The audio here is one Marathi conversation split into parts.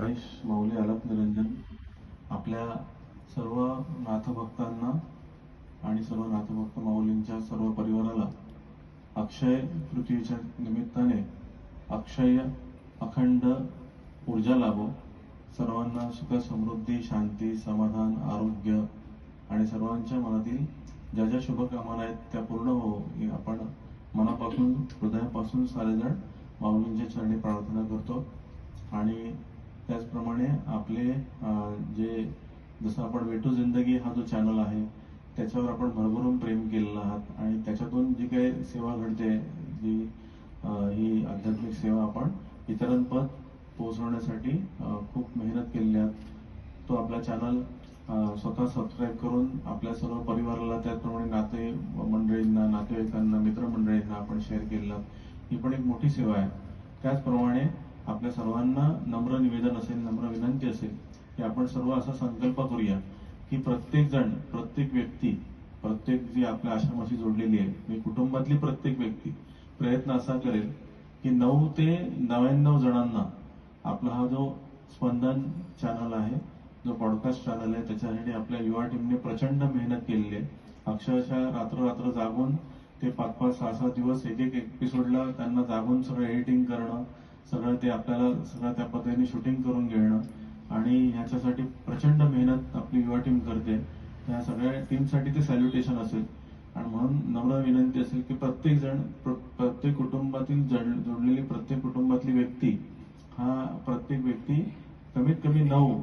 आदेश माऊली आलाप निरंजन आपल्या सर्व नाथभक्तांना आणि सर्व नाथभक्त माऊलींच्या सर्व परिवाराला अक्षय तृतीयेच्या निमित्ताने अक्षय अखंड ऊर्जा लाभो. सर्वांना सुख समृद्धी शांती समाधान आरोग्य आणि सर्वांच्या मनातील ज्या ज्या शुभकामना आहेत त्या पूर्ण हो हे आपण मनापासून हृदयापासून सारेजण माऊलींच्या चरणी प्रार्थना करतो. आणि त्याचप्रमाणे आपले जे जसं आपण वेटू जिंदगी हा जो चॅनल आहे त्याच्यावर आपण भरभरून प्रेम केलेलं आहात आणि त्याच्यातून जी काही सेवा घडते जी ही आध्यात्मिक सेवा आपण इतरांपर्यंत पोहोचवण्यासाठी खूप मेहनत केलेली आहात. तो आपला चॅनल स्वतः सबस्क्राईब करून आपल्या सर्व परिवाराला त्याचप्रमाणे नाते मंडळींना नातेवाईकांना मित्रमंडळींना आपण शेअर केलेला ही पण एक मोठी सेवा आहे. त्याचप्रमाणे आपल्या सर्वांना नम्र निवेदन असेल नम्र विनंती असेल की आपण सर्व असा संकल्प करूया की प्रत्येक जण प्रत्येक व्यक्ती प्रत्येक जी आपल्या आश्रमाशी जोडलेली आहे म्हणजे कुटुंबातली प्रत्येक व्यक्ती प्रयत्न असा करेल की नऊ ते नव्याण्णव जणांना आपला हा जो स्पंदन चॅनल आहे जो पॉडकास्ट चॅनल आहे त्याच्यासाठी आपल्या युवा टीमने प्रचंड मेहनत केलेली आहे. अक्षरशः रात्र रात्र जागून ते पाच पाच सहा सहा दिवस एक एक एपिसोडला त्यांना जागून सगळं एडिटिंग करणं सगळं ते आपल्याला सगळं त्या पद्धतीने शूटिंग करून घेणं आणि ह्याच्यासाठी प्रचंड मेहनत आपली युवा टीम करते. त्या सगळ्या टीमसाठी ते सॅल्युटेशन असेल. आणि म्हणून नम्र विनंती असेल की प्रत्येक जण प्रत्येक कुटुंबातील जोडलेली प्रत्येक कुटुंबातली व्यक्ती हा प्रत्येक व्यक्ती कमीत कमी नऊ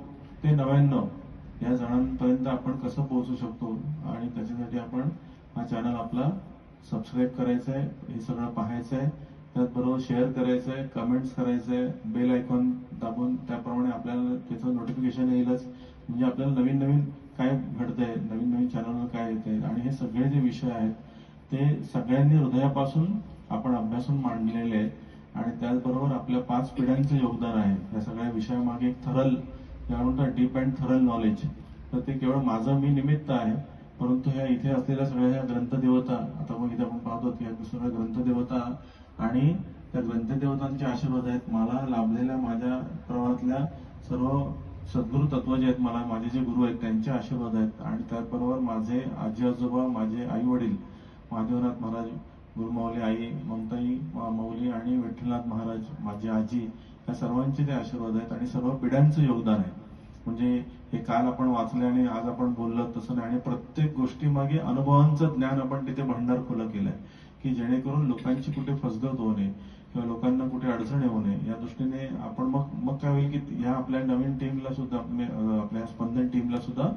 ते नव्याण्णव या जणांपर्यंत आपण कसं पोहोचू शकतो आणि त्याच्यासाठी आपण हा चॅनल आपला सबस्क्राईब करायचा आहे हे सगळं पाहायचं आहे. त्याचबरोबर शेअर करायचं आहे कमेंट्स करायचं आहे बेल आयकॉन दाबून त्याप्रमाणे आपल्याला त्याचं नोटिफिकेशन येईलच. म्हणजे आपल्याला नवीन नवीन काय घडतंय नवीन नवीन चॅनलवर काय येते आणि हे सगळे जे विषय आहेत ते सगळ्यांनी हृदयापासून आपण अभ्यासून मांडलेले आहेत. आणि त्याचबरोबर आपल्या पाच पिढ्यांचं योगदान आहे या सगळ्या विषयामागे एक थरल ज्याला म्हणतात डीप अँड थरल नॉलेज तर ते केवळ माझं मी निमित्त आहे परंतु ह्या इथे असलेल्या सगळ्या ह्या ग्रंथदेवता आता मग इथे आपण पाहतो की ह्या सगळ्या ग्रंथदेवता आणि त्या ग्रंथदेवतांचे आशीर्वाद आहेत. मला लाभलेल्या माझ्या प्रवाहातल्या सर्व सद्गुरु तत्व जे आहेत मला माझे जे गुरु आहेत त्यांचे आशीर्वाद आहेत. आणि त्याचबरोबर माझे आजी आजोबा माझे आई वडील महादेवनाथ महाराज गुरुमाऊली आई ममताई मा- माऊली आणि विठ्ठलनाथ महाराज माझी आजी या सर्वांचे ते आशीर्वाद आहेत. आणि सर्व पिढ्यांचं योगदान आहे. म्हणजे हे काल आपण वाचले आणि आज आपण बोललो तसं नाही. आणि प्रत्येक गोष्टीमागे अनुभवांचं ज्ञान आपण तिथे भंडार खुलं केलंय. की जेणेकरून लोकांची कुठे फसगत होऊ नये किंवा लोकांना कुठे अडचण येऊ नये या दृष्टीने आपण मग मग काय होईल की ह्या आपल्या नवीन टीमला सुद्धा आपल्या स्पंदन टीमला सुद्धा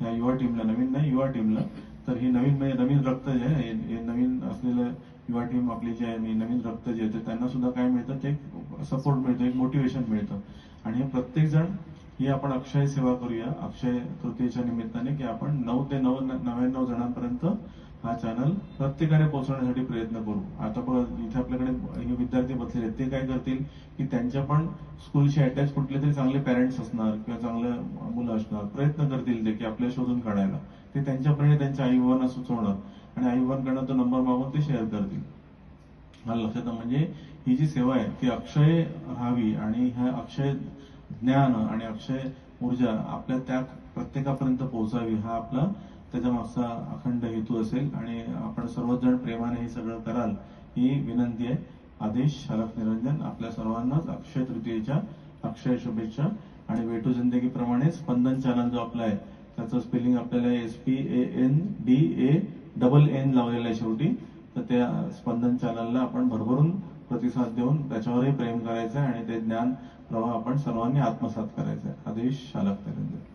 या युवा टीमला नवीन नाही युवा टीमला तर ही नवीन म्हणजे नवीन रक्त जे आहे हे- नवीन असलेलं युवा टीम आपली जी आहे नवीन रक्त जे आहे त्यांना सुद्धा काय मिळतं? ते सपोर्ट मिळतं एक मोटिवेशन मिळतं. आणि हे प्रत्येक जण ही आपण अक्षय सेवा करूया अक्षय तृतीयेच्या निमित्ताने की आपण नऊ ते नऊ नव्याण्णव जणांपर्यंत हा चॅनल प्रत्येकाने पोहोचवण्यासाठी प्रयत्न करू. आता इथे आपल्याकडे हे विद्यार्थी बसलेले आहेत. ते काय करतील की त्यांच्या पण स्कूलशी अटॅच कुठले तरी चांगले पॅरेंट्स असणार किंवा चांगले मुलं असणार प्रयत्न करतील ते की आपल्याला शोधून काढायला. ते त्यांच्यापर्यंत त्यांच्या आई बाबांना सुचवणार आणि आई बाबांकडनं तो नंबर मागून ते शेअर करतील. मला लक्षात म्हणजे ही जी सेवा आहे ती अक्षय राहावी आणि ह्या अक्षय ज्ञान आणि अक्षय ऊर्जा आपल्या त्या प्रत्येकापर्यंत पोहोचावी हा आपला त्याच्या मागचा अखंड हेतू असेल आणि आपण सर्वच जण प्रेमाने हे सगळं कराल ही विनंती आहे. आदेश शालक निरंजन आपल्या सर्वांनाच अक्षय तृतीयेच्या अक्षय शुभेच्छा. आणि वेटू जिंदगीप्रमाणे स्पंदन चॅनल जो आपला आहे त्याचं स्पेलिंग आपल्याला S P A N D A double N लावलेलं आहे शेवटी. तर त्या स्पंदन चॅनलला आपण भरभरून प्रतिसाद देऊन त्याच्यावरही प्रेम करायचं आहे आणि ते ज्ञान प्रवाह आपण सर्वांनी आत्मसात करायचं आहे. आदेश शालक निरंजन.